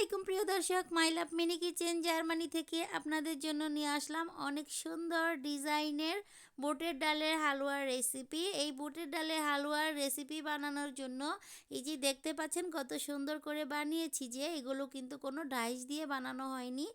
আলাইকুম, প্রিয় দর্শক। My love mini kitchen Germany থেকে আপনাদের জন্য নিয়ে আসলাম অনেক সুন্দর ডিজাইনের বুটের ডালের হালুয়ার রেসিপি এই বুটের ডালের হালুয়ার রেসিপি বানানোর জন্য এই যে দেখতে পাচ্ছেন কত সুন্দর করে বানিয়েছি যে, এগুলো কিন্তু কোনো ডাইস দিয়ে বানানো হয়নি।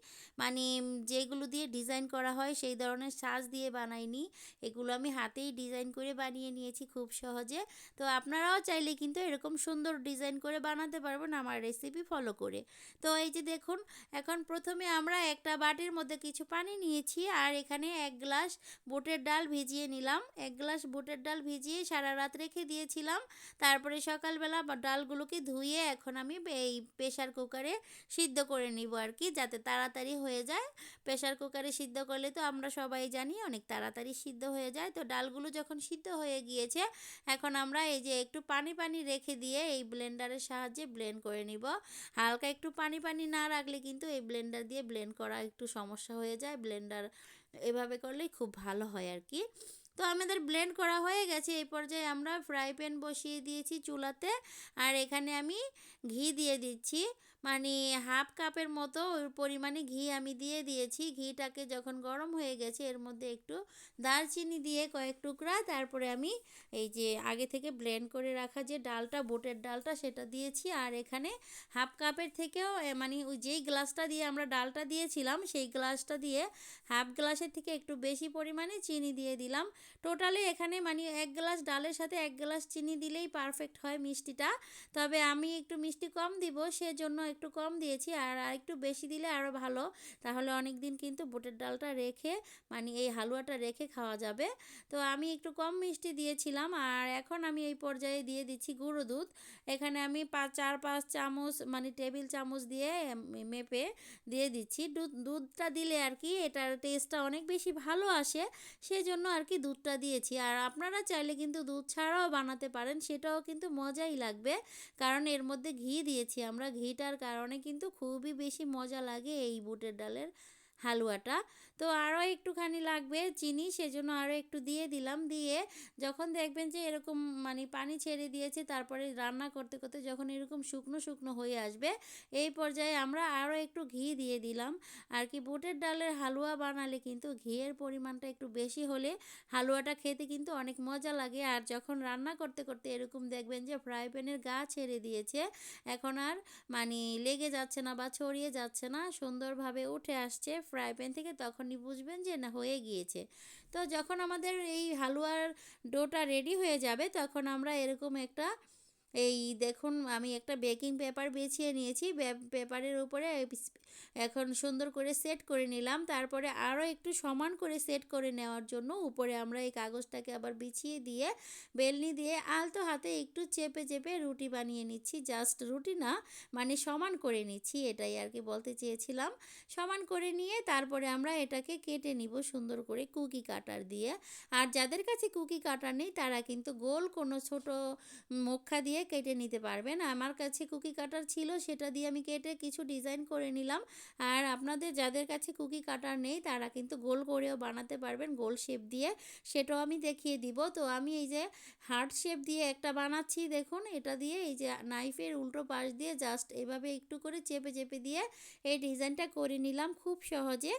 মানে যেগুলো দিয়ে ডিজাইন করা হয় সেই ধরনের সাজ দিয়ে বানাইনি। এগুলো আমি হাতেই ডিজাইন করে বানিয়ে নিয়েছি খুব সহজে। তো আপনারাও চাইলে কিন্তু এরকম সুন্দর ডিজাইন করে বানাতে পারবেন আমার রেসিপি ফলো করে। তো এই যে দেখুন, এখন প্রথমে আমরা একটা বাটির মধ্যে কিছু পানি নিয়েছি আর এখানে এক গ্লাস বুটের ডাল ভিজিয়ে নিলাম। এক গ্লাস বুটের ডাল ভিজিয়ে সারা রাত রেখে দিয়েছিলাম। তারপরে সকালবেলা ডালগুলোকে ধুয়ে এখন আমি এই প্রেশার কুকারে সিদ্ধ করে নিব আর কি, যাতে তাড়াতাড়ি হয়ে যায়। প্রেশার কুকারে সিদ্ধ করলে তো আমরা সবাই জানি অনেক তাড়াতাড়ি সিদ্ধ হয়ে যায়। তো ডালগুলো যখন সিদ্ধ হয়ে গিয়েছে, এখন আমরা এই যে একটু পানি পানি রেখে দিয়ে এই ব্লেন্ডারের সাহায্যে ব্লেন্ড করে নিব। হালকা একটু পানি পানি না রাখলে কিন্তু এই ব্লেন্ডার দিয়ে ব্লেন্ড করা একটু সমস্যা হয়ে যায়। ব্লেন্ডার এভাবে করলেই খুব ভালো হয় আর কি তো আমাদের ব্লেন্ড করা হয়ে গেছে। এই পর্যায়ে আমরা ফ্রাই প্যান বসিয়ে দিয়েছি চুলাতে। আর এখানে আমি ঘি দিয়ে দিচ্ছি। মানে হাফ কাপের মতো ওই পরিমাণে ঘি আমি দিয়ে দিয়েছি। ঘিটাকে যখন গরম হয়ে গেছে, এর মধ্যে একটু দারচিনি দিয়ে কয়েক টুকরা, তারপরে আমি এই যে আগে থেকে ব্লেন্ড করে রাখা যে ডালটা, বুটের ডালটা, সেটা দিয়েছি। আর এখানে হাফ কাপের থেকেও মানে ওই যেই গ্লাসটা দিয়ে আমরা ডালটা দিয়েছিলাম, সেই গ্লাসটা দিয়ে হাফ গ্লাসের থেকে একটু বেশি পরিমাণে চিনি দিয়ে দিলাম। টোটালি এখানে মানে এক গ্লাস ডালের সাথে এক গ্লাস চিনি দিলেই পারফেক্ট হয় মিষ্টিটা। তবে আমি একটু কম দিব, সেজন্য একটু কম দিয়েছি। আর একটু বেশি দিলে আরও ভালো। তাহলে অনেক দিন কিন্তু বুটের ডালটা রেখে মানে এই হালুয়াটা রেখে খাওয়া যাবে। তো আমি একটু কম মিষ্টি দিয়েছিলাম, আর এখন আমি এই পর্যায়ে দিয়ে দিচ্ছি গুঁড়ো দুধ। এখানে আমি পাঁচ চার, পাঁচ চামচ মানে টেবিল চামচ দিয়ে মেপে দিয়ে দিচ্ছি। দুধ, দুধটা দিলে আর কি এটার টেস্টটা অনেক বেশি ভালো আসে, সেজন্য আর কি দুধটা দিয়েছি। আর আপনারা চাইলে কিন্তু দুধ ছাড়াও বানাতে পারেন, সেটাও কিন্তু মজাই লাগবে। কারণ এর মধ্যে ঘি দিয়েছি। আমরা ঘিটার কারণে কিন্তু খুবই বেশি মজা লাগে এই বুটের ডালের। হালুয়াটা। তো আরও একটুখানি লাগবে চিনি, সেজন্য আরও একটু দিয়ে দিলাম। দিয়ে যখন দেখবেন যে এরকম মানে পানি ছেড়ে দিয়েছে, তারপরে রান্না করতে করতে যখন এরকম শুকনো শুকনো হয়ে আসবে, এই পর্যায়ে আমরা আরও একটু ঘি দিয়ে দিলাম। আর কি বুটের ডালের হালুয়া বানালে কিন্তু ঘিয়ের পরিমাণটা একটু বেশি হলে হালুয়াটা খেতে কিন্তু অনেক মজা লাগে। আর যখন রান্না করতে করতে এরকম দেখবেন যে ফ্রাই প্যানের গা ছেড়ে দিয়েছে, এখন আর মানে লেগে যাচ্ছে না বা ছড়িয়ে যাচ্ছে না, সুন্দরভাবে উঠে আসছে ফ্রাই প্যান থেকে তখনই বুঝবেন যে না, হয়ে গিয়েছে। তো যখন আমাদের এই হালুয়ার ডোটা রেডি হয়ে যাবে, তখন আমরা এরকম একটা এই দেখুন, আমি একটা বেকিং পেপার বেছিয়ে নিয়েছি। পেপারের উপরে এখন সুন্দর করে সেট করে নিলাম। তারপরে আরও একটু সমান করে সেট করে নেওয়ার জন্য উপরে আমরা এই কাগজটাকে আবার বিছিয়ে দিয়ে, বেলনি দিয়ে আলতো হাতে একটু চেপে চেপে রুটি বানিয়ে নিচ্ছি। জাস্ট রুটি না মানে সমান করে নিচ্ছি, এটাই আর কি বলতে চেয়েছিলাম। সমান করে নিয়ে তারপরে আমরা এটাকে কেটে নিব সুন্দর করে কুকি কাটার দিয়ে। আর যাদের কাছে কুকি কাটার নেই, তারা কিন্তু গোল কোনো ছোট মুখা দিয়ে কেটে নিতে পারবেন। আমার কাছে কুকি কাটার ছিল, সেটা দিয়ে আমি কেটে কিছু ডিজাইন করে নিলাম। আর আপনাদের যাদের কাছে কুকি কাটার নেই, তারা কিন্তু গোল করেও বানাতে পারবেন, গোল শেপ দিয়ে। সেটাও আমি দেখিয়ে দিব। তো আমি এই যে হার্ট শেপ দিয়ে একটা বানাচ্ছি, দেখুন, এটা দিয়ে এই যে নাইফের উল্টো পাশ দিয়ে জাস্ট এভাবে একটু করে চেপে চেপে দিয়ে এই ডিজাইনটা করে নিলাম খুব সহজে।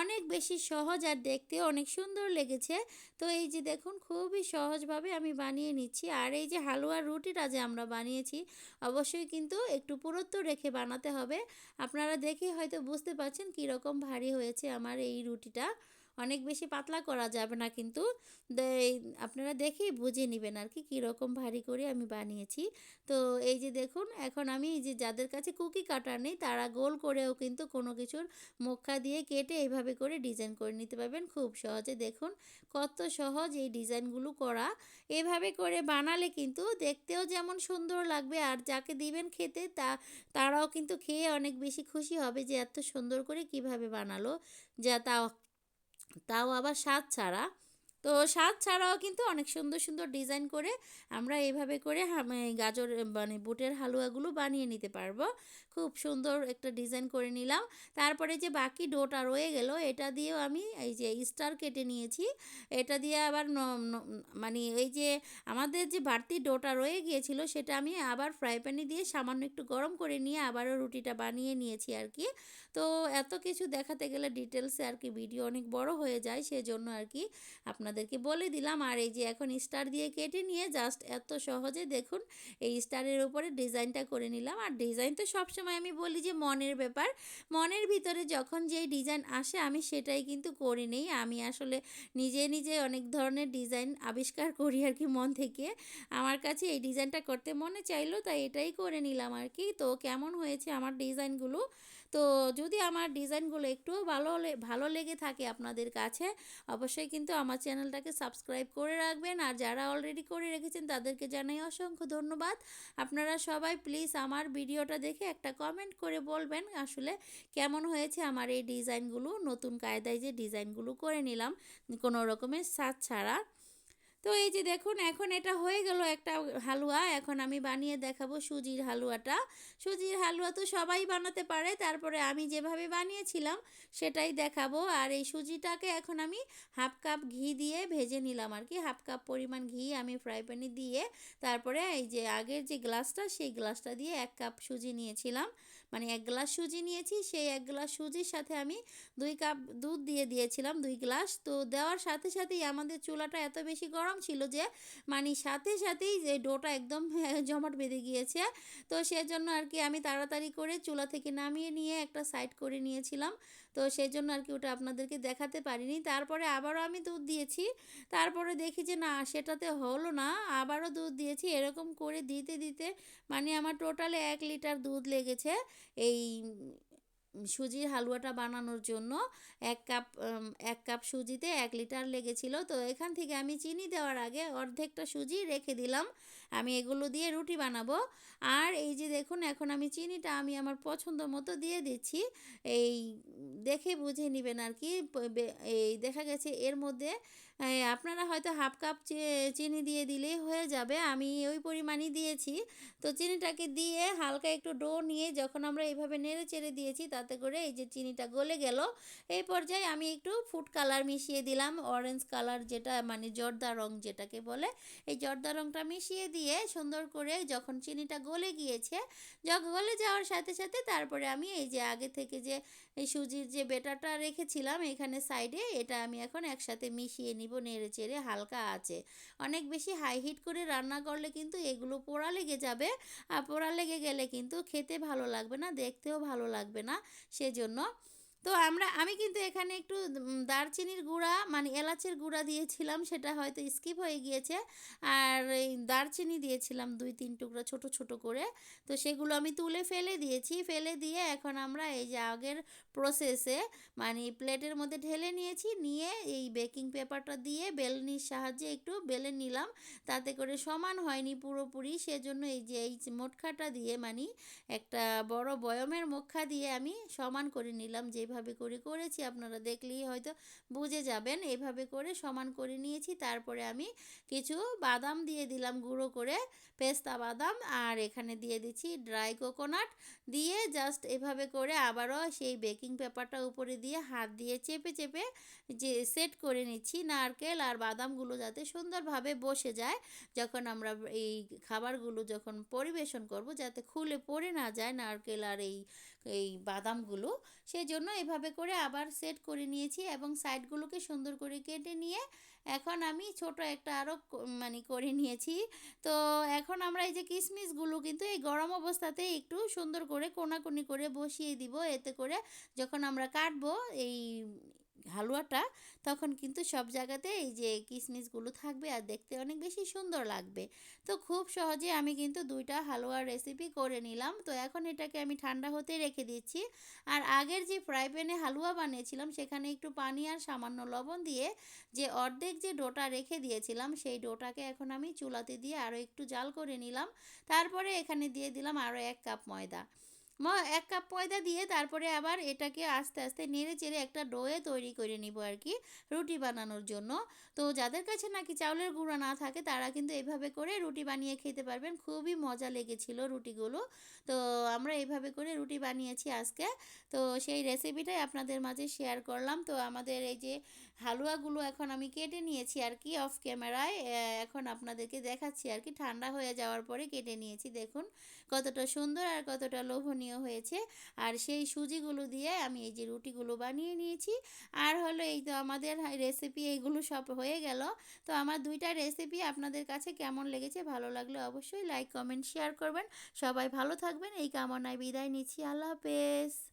অনেক বেশি সহজ আর দেখতে অনেক সুন্দর লেগেছে। তো এই যে দেখুন, খুবই সহজভাবে আমি বানিয়ে নিচ্ছি। আর এই যে হালুয়ার রুটিটা যে আমরা বানিয়েছি। অবশ্যই কিন্তু একটু পুরুত্ব রেখে বানাতে হবে। আপনারা দেখে হয়তো বুঝতে পারছেন কীরকম ভারী হয়েছে আমার এই রুটিটা। অনেক বেশি পাতলা করা যাবে না কিন্তু। আপনারা দেখেই বুঝে নেবেন আর কি, কীরকম ভারী করে আমি বানিয়েছি। তো এই যে দেখুন, এখন আমি এই যে যাদের কাছে কুকি কাটার নেই, তারা গোল করেও কিন্তু কোনো কিছুর মুখা দিয়ে কেটে এইভাবে করে ডিজাইন করে নিতে পারবেন। খুব সহজে দেখুন, কত সহজ এই ডিজাইনগুলো করা। এভাবে করে বানালে কিন্তু দেখতেও যেমন সুন্দর লাগবে, আর যাকে দিবেন খেতে, তা, তারাও কিন্তু খেয়ে অনেক বেশি খুশি হবে যে এত সুন্দর করে কীভাবে বানালো, যা তা তাও আবার স্বাদ ছাড়া। তো স্বাদ ছাড়াও কিন্তু অনেক সুন্দর সুন্দর ডিজাইন করে আমরা এভাবে করে গাজর মানে বুটের হালুয়াগুলো বানিয়ে নিতে পারব। খুব সুন্দর একটা ডিজাইন করে নিলাম। তারপরে যে বাকি ডোটা রয়ে গেল, এটা দিয়েও আমি এই যে স্টার কেটে নিয়েছি। এটা দিয়ে আবার মানে এই যে আমাদের যে বাড়তি ডোটা রয়ে গিয়েছিল, সেটা আমি আবার ফ্রাই প্যানে দিয়ে সামান্য একটু গরম করে নিয়ে আবারও রুটিটা বানিয়ে নিয়েছি আর কি। তো এত কিছু দেখাতে গেলে ডিটেলসে আর কি ভিডিও অনেক বড় হয়ে যায়, সেজন্য আর কি আপনাদেরকে বলে দিলাম। আর এই যে এখন স্টার দিয়ে কেটে নিয়ে জাস্ট এত সহজে দেখুন, এই স্টারের উপরে ডিজাইনটা করে নিলাম। আর ডিজাইন তো সবসময় আমি বলি যে মনের ব্যাপার। মনের ভিতরে যখন যেই ডিজাইন আসে, আমি সেটাই কিন্তু করি নেই। আমি আসলে নিজে নিজে অনেক ধরনের ডিজাইন আবিষ্কার করি আর কি মন থেকে। আমার কাছে এই ডিজাইনটা করতে মনে চাইলো, তাই এটাই করে নিলাম আর কি তো কেমন হয়েছে আমার ডিজাইনগুলো তো যদি আমার ডিজাইনগুলো একটু ভালো ভালো লেগে থাকে আপনাদের কাছে, অবশ্যই কিন্তু আমার চ্যানেলটাকে সাবস্ক্রাইব করে রাখবেন। আর যারা অলরেডি করে রেখেছেন, তাদেরকে জানাই অসংখ্য ধন্যবাদ। আপনারা সবাই প্লিজ আমার ভিডিওটা দেখে একটা কমেন্ট করে বলবেন আসলে কেমন হয়েছে আমার এই ডিজাইনগুলো, নতুন কায়দায় যে ডিজাইনগুলো করে নিলাম, কোনো রকমের সাজ ছাড়া। তো এই যে দেখুন, এখন এটা হয়ে গেল একটা হালুয়া। এখন আমি বানিয়ে দেখাবো সুজির হালুয়াটা। সুজির হালুয়া তো সবাই বানাতে পারে, তারপরে আমি যেভাবে বানিয়েছিলাম সেটাই দেখাবো। আর এই সুজিটাকে এখন আমি হাফ কাপ ঘি দিয়ে ভেজে নিলাম আর কি। হাফ কাপ পরিমাণ ঘি আমি ফ্রাই প্যানে দিয়ে তারপরে এই যে আগের যে গ্লাসটা, সেই গ্লাসটা দিয়ে এক কাপ সুজি নিয়েছিলাম। মানে এক গ্লাস সুজি নিয়েছি, সেই এক গ্লাস সুজির সাথে আমি দুই কাপ দুধ দিয়ে দিয়েছিলাম, দুই গ্লাস। তো দেওয়ার সাথে সাথেই আমাদের চুলাটা এত বেশি গরম ছিল যে মানে সাথে সাথেই যে ডোটা একদম জমাট বেঁধে গিয়েছে। তো সেজন্য আর কি আমি তাড়াতাড়ি করে চুলা থেকে নামিয়ে নিয়ে একটা সাইড করে নিয়েছিলাম। তো সেই জন্য আর কি ওটা আপনাদেরকে দেখাতে পারিনি। তারপরে আবারও আমি দুধ দিয়েছি। তারপরে দেখি যে না, সেটাতে হলো না। আবারও দুধ দিয়েছি। এরকম করে দিতে দিতে মানে আমার টোটালে এক লিটার দুধ লেগেছে এই সুজির হালুয়াটা বানানোর জন্য। এক কাপ এক কাপ সুজিতে এক লিটার লেগেছিল। তো এখান থেকে আমি চিনি দেওয়ার আগে অর্ধেকটা সুজি রেখে দিলাম। আমি এগুলো দিয়ে রুটি বানাবো। আর এই যে দেখুন, এখন আমি চিনিটা আমি আমার পছন্দ মতো দিয়ে দিচ্ছি। এই দেখে বুঝে নেবেন আর কি এই দেখা গেছে এর মধ্যে আপনারা হয়তো হাফ কাপ চিনি দিয়ে দিলেই হয়ে যাবে। আমি ওই পরিমাণই দিয়েছি। তো চিনিটাকে দিয়ে হালকা একটু ডো নিয়ে যখন আমরা এইভাবে নেড়ে চেড়ে দিয়েছি, তাতে করে এই যে চিনিটা গলে গেল। এই পর্যায়ে আমি একটু ফুড কালার মিশিয়ে দিলাম। অরেঞ্জ কালার যেটা মানে জর্দা রং যেটাকে বলে, এই জর্দা রংটা মিশিয়ে দিয়ে সুন্দর করে যখন চিনিটা গলে গিয়েছে যখন গলে যাওয়ার সাথে সাথে তারপরে আমি এই যে আগে থেকে যে এই সুজির যে বেটাটা রেখেছিলাম এখানে সাইডে, এটা আমি এখন একসাথে মিশিয়ে নিব, নেড়ে চেড়ে হালকা আছে। অনেক বেশি হাই হিট করে রান্না করলে কিন্তু এগুলো পোড়া লেগে যাবে, আর পোড়া লেগে গেলে কিন্তু খেতে ভালো লাগবে না, দেখতেও ভালো লাগবে না, সেজন্য তো আমরা, আমি কিন্তু এখানে একটু দারচিনির গুঁড়া মানে এলাচের গুঁড়া দিয়েছিলাম, সেটা হয়তো স্কিপ হয়ে গিয়েছে। আর এই দারচিনি দিয়েছিলাম দুই, তিন টুকরা ছোট ছোট করে। তো সেগুলো আমি তুলে ফেলে দিয়েছি। ফেলে দিয়ে এখন আমরা এই যে আগের প্রসেসে মানে প্লেটের মধ্যে ঢেলে নিয়েছি, নিয়ে এই বেকিং পেপারটা দিয়ে বেলনির সাহায্যে একটু বেলে নিলাম। তাতে করে সমান হয়নি পুরোপুরি। সেজন্য এই যে এই মোটখাটা দিয়ে মানে একটা বড় বয়মের মুখা দিয়ে আমি সমান করে নিলাম যে যেভাবে করে করেছি, আপনারা দেখলেই হয়তো বুঝে যাবেন। এভাবে করে সমান করে নিয়েছি, তারপরে আমি কিছু বাদাম দিয়ে দিলাম, গুঁড়ো করে পেস্তা বাদাম, আর এখানে দিয়ে দিচ্ছি ড্রাই কোকোনাট। দিয়ে জাস্ট এভাবে করে আবারও সেই বেকিং পেপারটা উপরে দিয়ে হাত দিয়ে চেপে চেপে যে সেট করে নিচ্ছি, নারকেল আর বাদামগুলো যাতে সুন্দরভাবে বসে যায়। যখন আমরা এই খাবারগুলো যখন পরিবেশন করব, যাতে খুলে পড়ে না যায় নারকেল আর এই এই বাদামগুলো সেই জন্য এভাবে করে আবার সেট করে নিয়েছি এবং সাইডগুলোকে সুন্দর করে কেটে নিয়ে এখন আমি ছোট একটা আরও মানে করে নিয়েছি। তো এখন আমরা এই যে কিশমিশগুলো কিন্তু এই গরম অবস্থাতে একটু সুন্দর করে কোনাকুনি করে বসিয়ে দিব। এতে করে যখন আমরা কাটবো, এই হালুয়াটা, তখন কিন্তু সব জায়গাতে এই যে কিশমিশগুলো থাকবে আর দেখতে অনেক বেশি সুন্দর লাগবে। তো খুব সহজে আমি কিন্তু দুইটা হালুয়ার রেসিপি করে নিলাম। তো এখন এটাকে আমি ঠান্ডা হতে রেখে দিচ্ছি। আর আগের যে ফ্রাই প্যানে হালুয়া বানিয়েছিলাম, সেখানে একটু পানি আর সামান্য লবণ দিয়ে যে অর্ধেক যে ডোটা রেখে দিয়েছিলাম, সেই ডোটাকে এখন আমি চুলাতে দিয়ে আরও একটু জাল করে নিলাম। তারপরে এখানে দিয়ে দিলাম আরও এক কাপ ময়দা। ম, এক কাপ ময়দা দিয়ে তারপরে আবার এটাকে আস্তে আস্তে নেড়ে চেড়ে একটা ডোয়ে তৈরি করে নিব আর কি রুটি বানানোর জন্য। তো যাদের কাছে নাকি চাউলের গুঁড়া না থাকে, তারা কিন্তু এভাবে করে রুটি বানিয়ে খেতে পারবেন। খুবই মজা লেগেছিল রুটিগুলো। তো আমরা এইভাবে করে রুটি বানিয়েছি আজকে। তো সেই রেসিপিটাই আপনাদের মাঝে শেয়ার করলাম। তো আমাদের এই যে হালুয়াগুলো এখন আমি কেটে নিয়েছি আর কি অফ ক্যামেরায় এখন আপনাদেরকে দেখাচ্ছি আর কি, ঠান্ডা হয়ে যাওয়ার পরে কেটে নিয়েছি, দেখুন কতটা সুন্দর আর কতটা লোভনীয় হয়েছে। আর সেই সুজিগুলো দিয়ে আমি এই যে রুটিগুলো বানিয়ে নিয়েছি। আর হলো এই তো আমাদের রেসিপি এইগুলো সব হয়ে গেল। তো আমার দুইটা রেসিপি আপনাদের কাছে কেমন লেগেছে, ভালো লাগলে অবশ্যই লাইক কমেন্ট শেয়ার করবেন। সবাই ভালো থাকবেন, এই কামনায় বিদায় নিচ্ছি, আল্লাহ হাফেজ।